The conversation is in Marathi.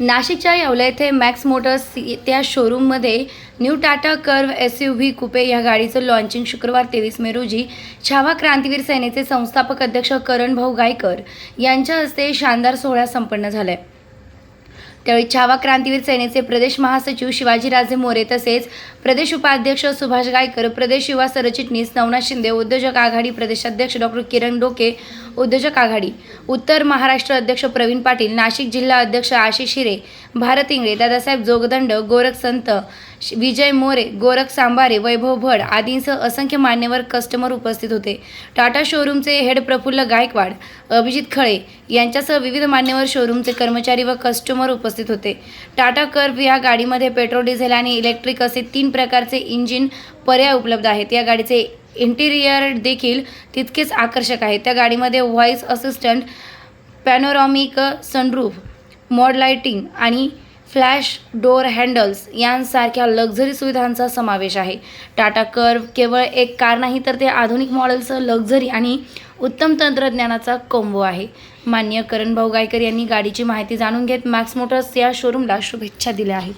नाशिकच्या येवला येथे मॅक्स मोटर्स त्या शोरूममध्ये new Tata Curve S U V coupe या गाडीचं लॉन्चिंग शुक्रवार तेवीस मे रोजी छावा क्रांतीवीर सेनेचे संस्थापक अध्यक्ष करण भाऊ गायकर यांच्या हस्ते शानदार सोहळा संपन्न झालाय. त्यावेळी छावा क्रांतीवीर सेनेचे प्रदेश महासचिव शिवाजीराजे मोरे तसेच प्रदेश उपाध्यक्ष सुभाष गायकर प्रदेश युवा सरचिटणीस नवनाथ शिंदे उद्योजक आघाडी प्रदेशाध्यक्ष डॉक्टर किरण डोके उद्योजक आघाडी उत्तर महाराष्ट्र अध्यक्ष प्रवीण पाटील नाशिक जिल्हा अध्यक्ष आशिष हिरे भारत इंगळे दादासाहेब जोगदंड गोरख संत विजय मोरे गोरख सांबारे वैभव भड आदींसह असंख्य मान्यवर कस्टमर उपस्थित होते. टाटा शोरूमचे हेड प्रफुल्ल गायकवाड अभिजित खळे यांच्यासह विविध मान्यवर शोरूमचे कर्मचारी व कस्टमर उपस्थित होते. टाटा कर्व या गाडीमध्ये पेट्रोल डिझेल आणि इलेक्ट्रिक असे तीन प्रकारचे इंजिन पर्याय उपलब्ध आहेत. या गाडीचे इंटिरियर देखील तितकेच आकर्षक आहे त्या गाडीमध्ये voice assistant panoramic sunroof mood lighting आणि फ्लॅश डोअर हँडल्स यांसारख्या लक्झरी सुविधांचा समावेश आहे. टाटा कर्व केवळ एक कार नाही तर ते आधुनिक मॉडेलसह लक्झरी आणि उत्तम तंत्रज्ञानाचा कोंबो आहे. मान्य करणभाऊ गायकर यांनी गाडीची माहिती जाणून घेत मॅक्स मोटर्स या शोरूमला शुभेच्छा दिल्या आहेत.